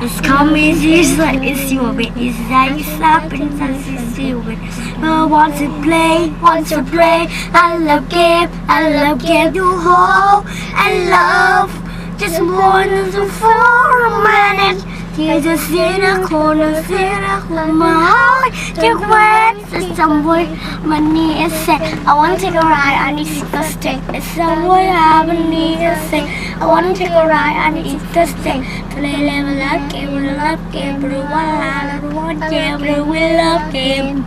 It's coming, it's your bit, it's like happening, it's your bit. I want to play, want to play. I love game, I love game. You hold and love. Just want to for a minute. You just in a corner, sit up with my heart. Just wait for somewhere. Money is set. I want to take a ride. I need to stay. It's somewhere I need to stay. I want to take a ride and it's interesting. Today level love game, we love game, everyone love everyone game, we love game.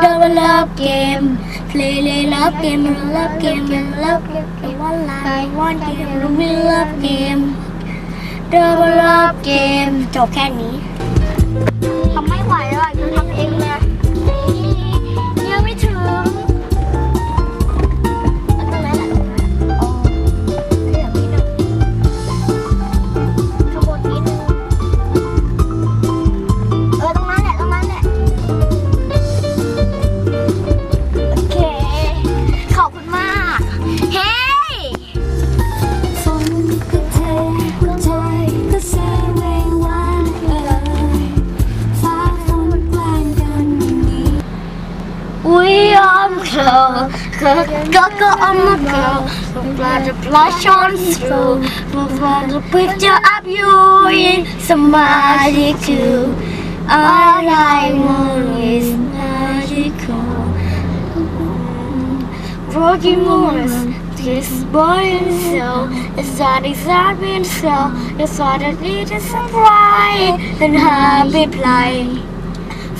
Double love game, play play love game, we love game, we love everyone love everyone game, we love game. Double love game จบแค่นี้ girl, girl, I'm a girl. Blood, the blush on through. Blood, the picture of you in somebody too. All I want is magical. Broken moons, this boy and soul. It's not exactly so. It's what I need is a bright and happy play.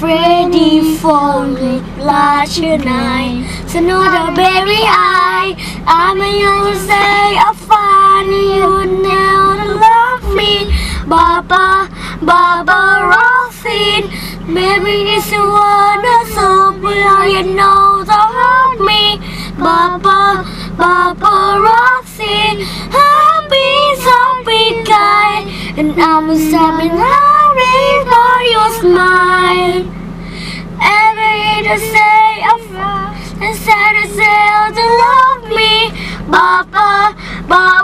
Freddy falling last night. So not a berry eye. I'm a young say I find you never love me. Baba, Baba Rosin. Baby is the one so but you know to hurt me. Baba, Baba Rosin. Happy, so big guy. And I'm stepping hurry to say a and sad to love me, Baba, Baba.